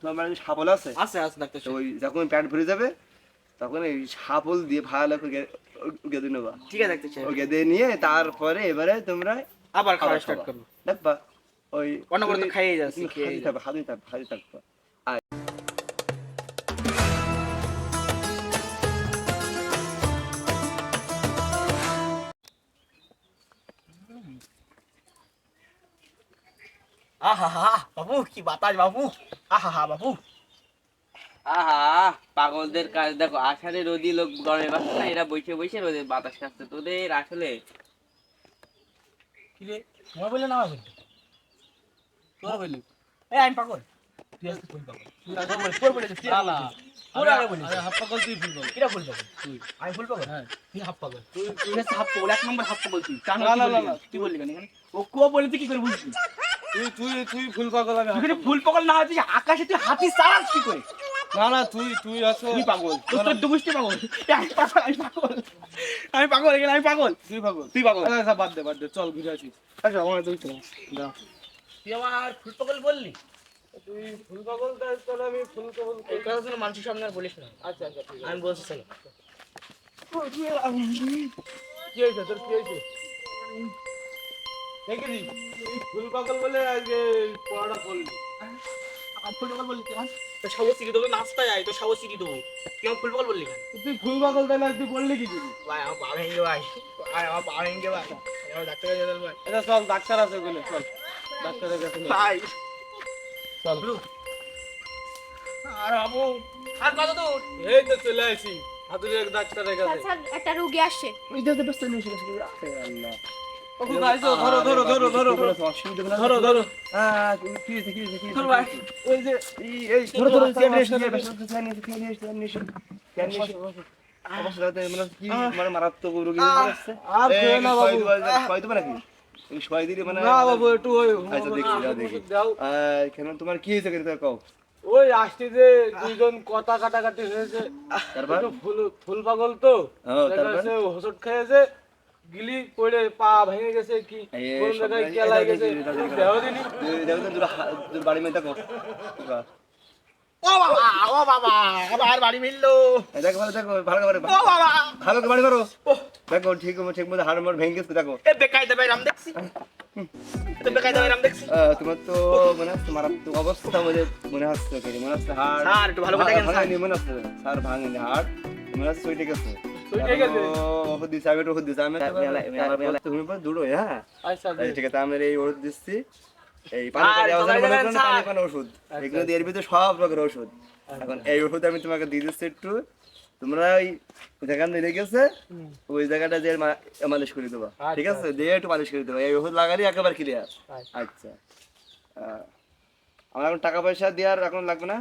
তোমার বাড়িতে সাপল আছে? আছে আছে ডাক্তার ওই যখন প্যান্ট ভরে যাবে তখন এই দিয়ে ভালো করে গেঁদে নেবা। ঠিক আছে ডাক্তার সাহেব। ও গেঁদে নিয়ে তারপরে এবারে তোমরা আবার খাওয়া স্টার্ট। করব। দেখবা ওই অনবরত খাইয়ে যাচ্ছি, তুমি খেয়ে হাতে থাকবে হাতে থাকবে হাতে থাকবে। আহা হা বাবু কি বাতাস বাবু। আহা বাবু। আহা পাগলদের কাজ। দেখো আষাঢ়ে রোদি লোক গরমে বাসছে না এরা বসে বসে রোদে বাতাস খাচ্ছে। তোদের আসলে কি রে? তোমার বললে না আমার বললে তোর বললি এই আমি পাগল। তুই আজকে ফুল পাগল। তুই আগে বলে তোর বলেছিস তুই আগে বলেছিস। তোর আগে বলেছিস হাফ পাগল তুই ফুল পাগল। কিরা ফুল পাগল? তুই। আমি ফুল পাগল? হ্যাঁ। তুই হাফ পাগল। তুই তুই হাফ পাগল এক নম্বর হাফ পাগল তুই। না, না, না, না। তুই বললি কেন ও কো বলে তুই কি করে বুঝলি? তুই তুই তুই ফুল পাগল আমি তুই ফুল পাগল না হতিস আকাশে তুই হাতি চালাস কি করে? না না তুই তুই আছো তুই পাগল। তোর তোর দুগুষ্টি পাগল। আমি পাগল আমি পাগল। আমি পাগল এখানে আমি পাগল। তুই পাগল। তুই পাগল। আচ্ছা, আচ্ছা বাদ দে বাদ দে চল ঘুরে আসি। আচ্ছা আমার তুই চল তুই আমার ফুল পাগল বললি? তুই ফুল পাগল তাই তোর আমি ফুল পাগল এই কথা শুনে মানুষের সামনে আর বলিস না। আচ্ছা আচ্ছা আমি বলছি চলো। কি হয়েছে? তোর কি হয়েছে? তুই ফুল পাগল বলে আজকে পড়াটা করলি। ফুল পাগল বললি তো সাবো সিঁড়ি দেবো নাস্তা যায় তো সাবো সিঁড়ি দেবো। তুই আমার ফুল পাগল বললি তুই ফুল পাগল তাই তুই বললি কি ভাই আমার পা ভেঙে ভাই ভাই আমার পা ভেঙে ভাই আমার ডাক্তার কাছে ভাই। এটা চল ডাক্তার আছে ওখানে চল। ডাক্তারের কাছে ভাই। চল। আর বাবু আর কত দূর এই তো চলে আসি ডাক্তারের কাছে। একটা রুগী আসছে। ওই ব্যস্ত আল্লাহ। ধরো ধরো ধরো ধরো ধরো ধরো হ্যাঁ কি কি কি ধরো ভাই। ওই যে এই এই ধরো ধরো মানে মানে মারাত্মক রোগী আর না বাবু নাকি দিলে মানে না বাবু একটু ওই আচ্ছা দেখি কেন তোমার কি হয়েছে কিন্তু কও ওই আসতে যে দুইজন কথা কাটাকাটি হয়েছে তারপর ফুল ফুল পাগল তো তারপর? খেয়েছে গিলি পড়ে পা ভেঙে গেছে কি? কোন জায়গায় কেলাই গেছে। দেহ দিনি। দেখো তো দূর বাড়ি মেয়ে দেখো। বাহ। ও বাবা ও বাবা আবার বাড়ি মিললো। দেখো ভালো দেখো ভালো করে ও বাবা। ভালো করে বাড়ি মারো দেখো ঠিক ঠিক মতো হাড় মার ভেঙে গেছে দেখো। এ তো বেকায়দা বাইরাম দেখছি। তোমার তো মনে হচ্ছে মারাত্মক অবস্থা মনে মনে হচ্ছে মনে হচ্ছে হাড় ভালো করে ভাঙেনি মনে হচ্ছে স্যার ভাঙেনি হাড় মনে হচ্ছে ওইটা গেছে। ওইটা গেছে? ও, ওষুধ দিচ্ছে আমি ওষুধ দিচ্ছি আমি তো মেলা- মেলা- মেলা- তুমি পর হ্যাঁ আচ্ছা ঠিক আছে আমি এই ওষুধ দিচ্ছি এই পানি আর পানি আওয়াজ সবাই মনে দেখেন করো না, পানি স্যার। পানি ওষুধ এগুলো এর ভিতরে সব রকমের ওষুধ এখন এই ওষুধ আমি তোমাকে দিয়ে দিচ্ছি একটু তোমরা ওই যেখান দিয়ে গেছে ওই জায়গাটা যে মালিশ করে দেবা ঠিক আছে দিয়ে একটু মালিশ করে দেবা এই ওষুধ লাগালে একেবারে ক্লিয়ার আচ্ছা আহ, আমার এখন টাকা পয়সা দেওয়ার এখন লাগবে না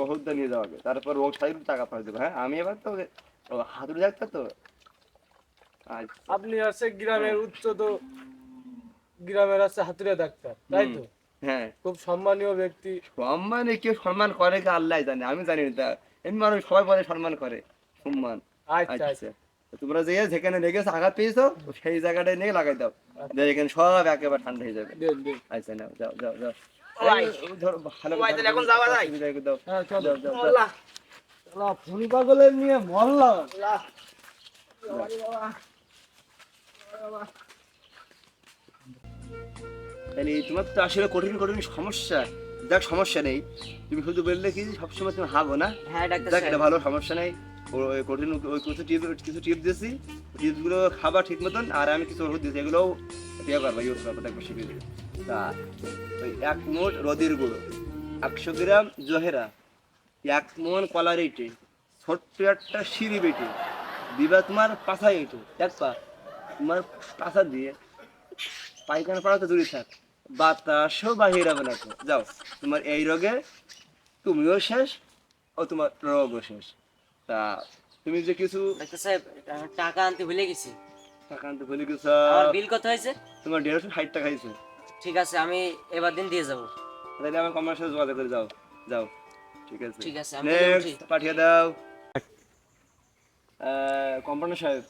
ওষুধটা নিয়ে যাওয়া হবে তারপর রোগ টাকা পাঠিয়ে দেবো হ্যাঁ আমি এবার তো ও, হাতুড়ি ডাক্তার তো? আচ্ছা। আপনি আছে গ্রামের উচ্চ তো গ্রামের আছে হাতুড়িয়া ডাক্তার তাই তো? হ্যাঁ। খুব সম্মানীয় ব্যক্তি। সম্মানে কেউ সম্মান করে কি আল্লাহ জানে? আমি জানি না এমনি মানুষ সবাই বলে সম্মান করে সম্মান। আচ্ছা আচ্ছা। আচ্ছা। তোমরা যে যেখানে লেগেছে আঘাত পেয়েছ সেই জায়গাটায় নিয়ে লাগাই দাও। এখানে সব একেবারে ঠান্ডা হয়ে যাবে। আচ্ছা নাও যাও যাও যাও। ভালো এখন যাওয়া যায়? দাও। হ্যাঁ যাও যাও আল্লাহ পাগলের নিয়ে মরলাম তোমার তো আসলে কঠিন কঠিন সমস্যা। দেখ সমস্যা নেই। তুমি শুধু বললে কি সবসময় তুমি হাগো না? হ্যাঁ ডাক্তার দেখ এটা ভালো সমস্যা নেই। ওই কঠিন ওই কিছু টিপ কিছু টিপ দিয়েছি। টিপগুলো খাবার ঠিক মতন আর আমি কিছু ওষুধ দিয়েছি এগুলোও ইয়ে করবা ইউজ করব দেখব দেবে তা ওই এক মোট রদির গুঁড়ো। একশো গ্রাম জহেরা। এক মন কলার ইটে ছোট্ট একটা সিঁড়ি বেটে দিবা তোমার পাশা ইটে দেখবা তোমার পাশা দিয়ে পায়খানা পাড়া তো দূরে থাক। বাতাসও বাহির হবে না যাও তোমার এই রোগে তুমিও শেষ ও তোমার রোগও শেষ। তা তুমি যে কিছু সাহেব টাকা আনতে ভুলে গেছি। টাকা আনতে ভুলে গেছো? আমার বিল কত হয়েছে? তোমার দেড়শো ষাট টাকা হয়েছে। ঠিক আছে আমি এবার দিন দিয়ে যাব। তাহলে আমার কমার সাথে যোগাযোগ করে যাও। যাও। ঠিক আছে। ঠিক আছে, আমি তাহলে উঠি। নেক্সট পাঠিয়ে দাও। কোম্পানি সাহেব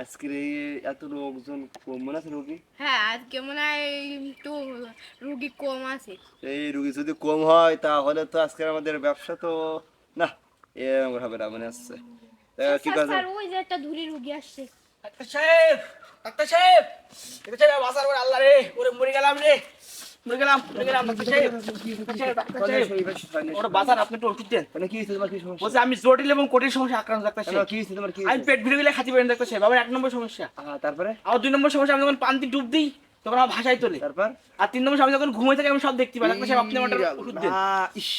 আজকের এই এত লোকজন কম মনে আছে রোগী? হ্যাঁ আজকে মনে হয় একটু রুগী কম আছে। এই রুগী যদি কম হয় তাহলে তো আজকের আমাদের ব্যবসা তো না এরকম হবে না মনে আসছে কি স্যার, ওই যে একটা ধুলি রুগী আসছে। ডাক্তার সাহেব ডাক্তার সাহেব ডাক্তার সাহেব বাসার করে আল্লাহ রে ওরে মরে গেলাম রে। মরে গেলাম গেলাম আপনি একটু ওষুধ দেন। মানে কি হয়েছে তোমার কি সমস্যা? বলছে আমি জটিল এবং কঠিন সমস্যা আক্রান্ত ডাক্তার সাহেব কি হয়েছে তোমার কি আমি পেট ভিড়ে গেলে খাতি পারেন ডাক্তার সাহেব আমার এক নম্বর সমস্যা। তারপরে? আর দুই নম্বর সমস্যা আমি যখন পান্তি ডুব দিই তখন আমার ভাষায় তোলে। তারপর? আর তিন নম্বর আমি যখন ঘুমাই থাকি আমি সব দেখতে পাই। ডাক্তার সাহেব আপনি আমার ওষুধ দেন। ইস,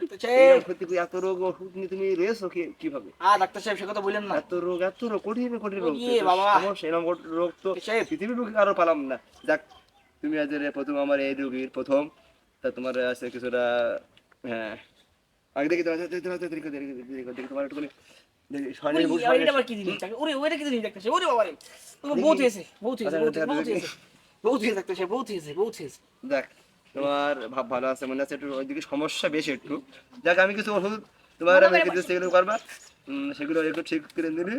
ডাক্তার সাহেব। এরকম ক্ষতি করে এত রোগ ওষুধ নিয়ে তুমি রয়েছো কীভাবে? আ ডাক্তার সাহেব সে কথা বললেন না। এত রোগ এত রোগ কঠিন কঠিন রোগ। বাবা। সমস্যা এরকম রোগ তো। পৃথিবীর রোগ আরও পালাম না। যাক তুমি আজ প্রথম আমার এই রোগীর প্রথম। তা তোমার আছে কিছুটা হ্যাঁ। আগে দেখি তোমার দেখি তোমার দেখি তোমার ভাব ভালো আছে মনে আছে একটু ওইদিকে সমস্যা বেশি একটু। দেখ আমি কিছু ওষুধ তোমার আমি সেগুলো করবা। সেগুলো একটু ঠিক করে দিলি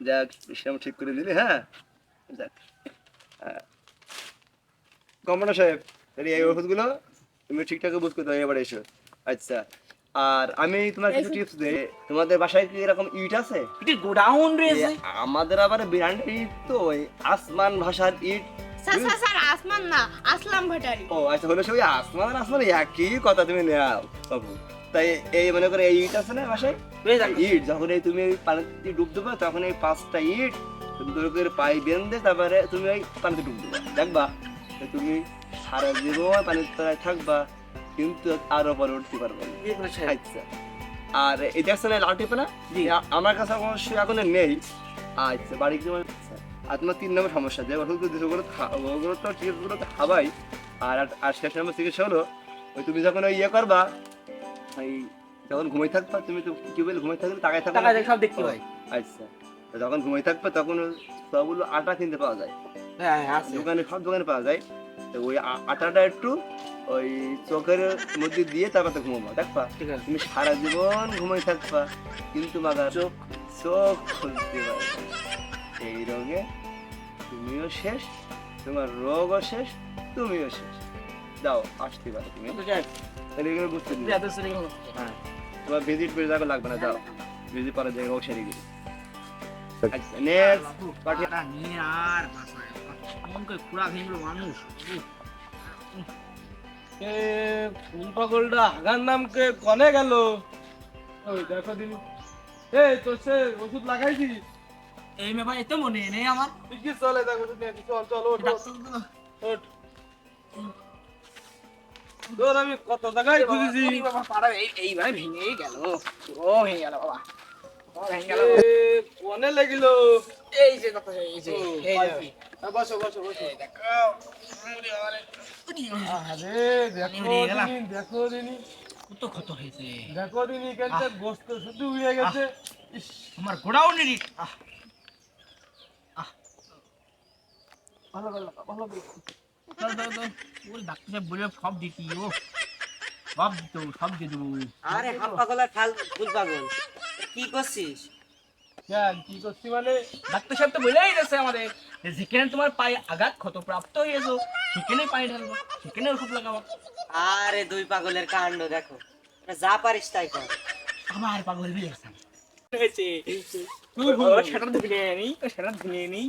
যাক সেরকম ঠিক করে দিলি হ্যাঁ? যাক কম্পাউন্ডার সাহেব তাহলে এই ওষুধগুলো তুমি ঠিকঠাক বুঝ করতে এবারে এসো। আচ্ছা আর আমি তোমার কিছু টিপস দিই। তোমাদের বাসায় কি এরকম ইট আছে? এটি গোডাউন রয়েছে। আমাদের আবার ব্র্যান্ড ইট তো ওই আসমান ভাষার ইট। স্যার স্যার স্যার আসমান না আসলাম ভাটারি। ও আচ্ছা হলো আসমান একই কথা তুমি নেও বাবু। তাই এই মনে করে এই ইট আছে না বাসায়? ইট যখন এই তুমি পানিতে ডুব দেবে তখন এই পাঁচটা ইট সুন্দর করে পাই বেঁধে তারপরে তুমি ওই পানিতে ডুব দেবে। দেখবা। তুমি সারা জীবন পানির তলায় থাকবা কিন্তু আর ওপরে উঠতে পারবে না। আচ্ছা। আর এই দেখছ না লাল টিপে না? আমার কাছে অবশ্যই এখন নেই। আচ্ছা বাড়ি গিয়ে আমার- আচ্ছা। আর তোমার তিন নম্বর সমস্যা যে ওষুধ ওগুলো ওগুলো তো চিকিৎসাগুলো তো খাবাই। আর আর- শেষ নম্বর চিকিৎসা হলো ওই তুমি যখন ওই ইয়ে করবা ওই যখন ঘুমাই থাকবা তুমি তো কি বলে ঘুমাই থাকলে টাকায় থাকবে সব দেখতে পাই। আচ্ছা। যখন ঘুমাই থাকবে তখন সবগুলো আটা কিনতে পাওয়া যায়। হ্যাঁ, হ্যাঁ, আছে। দোকানে সব দোকানে পাওয়া যায়। তো ওই আটাটা একটু ওই চোখের মধ্যে দিয়ে তারপর তো ঘুমাবো দেখবা? ঠিক আছে। তুমি সারা জীবন ঘুমাই থাকবা কিন্তু মাগার চোখ। চোখ খুলতে পারবে এই রোগে তুমিও শেষ তোমার রোগও শেষ তুমিও শেষ। যাও আসতে পারো তুমি। তাহলে এগুলো বুঝতে। হ্যাঁ। তোমার ভিজিট করে যাবে লাগবে না যাও। ভিজিট পরে জায়গায় ও সেরে গেলি আচ্ছা নেক্সট পাঠিয়ে আর। এমন করে খুড়া ভেঙে গেলো মানুষ। এ ফুল পাগলটা হাগার নামকে কনে গেল? ওই দেখো দিনি এই তো সে ওষুধ লাগাইছি এই মেয়ে ভাই এত মনে নেই আমার। তুই কি চলে দেখ ওষুধ নিয়ে চল চল ওঠ ওঠ, তোর আমি কত জায়গায় খুঁজেছি? ওরে বাবা, পাড়া এই- এইভাবে ভেঙেই গেল। ও ভেঙে গেল বাবা। ও ভেঙে গেল। এ, কনে লেগিল? এই যে কথা এই যে এই যে। বসো বসো বসো। দেখো। ওরে বাবা রে। আরে দেখো দিনি দেখো দিনি। কত ক্ষত হয়েছে। দেখো দিনি কেনটা গোস্ত শুধু উড়ে গেছে। আমার গোডাউনের ইট আহ। ভালো ভালো ভালো ভালো। দাও, দাও, দাও। ওই ডাক্তার সাহেব সব দিতি ও। সব দিত সব দিয়ে দেবো। আরে হাত পাগল আর ফুল পাগল কি করছিস? কি করছি মানে? ডাক্তার সাহেব তো বলেই গেছে আমাদের। যেখানে তোমার পায়ে আঘাত ক্ষতপ্রাপ্ত হয়েছো সেখানে পায়ে ঢালবো সেখানে ওষুধ লাগাবো। আরে দুই পাগলের কাণ্ড দেখো। যা পারিস তাই কর। আমার পাগল বিয়ে হয়েছে। সেটা ধুয়ে নি সেটা ধুয়ে নি।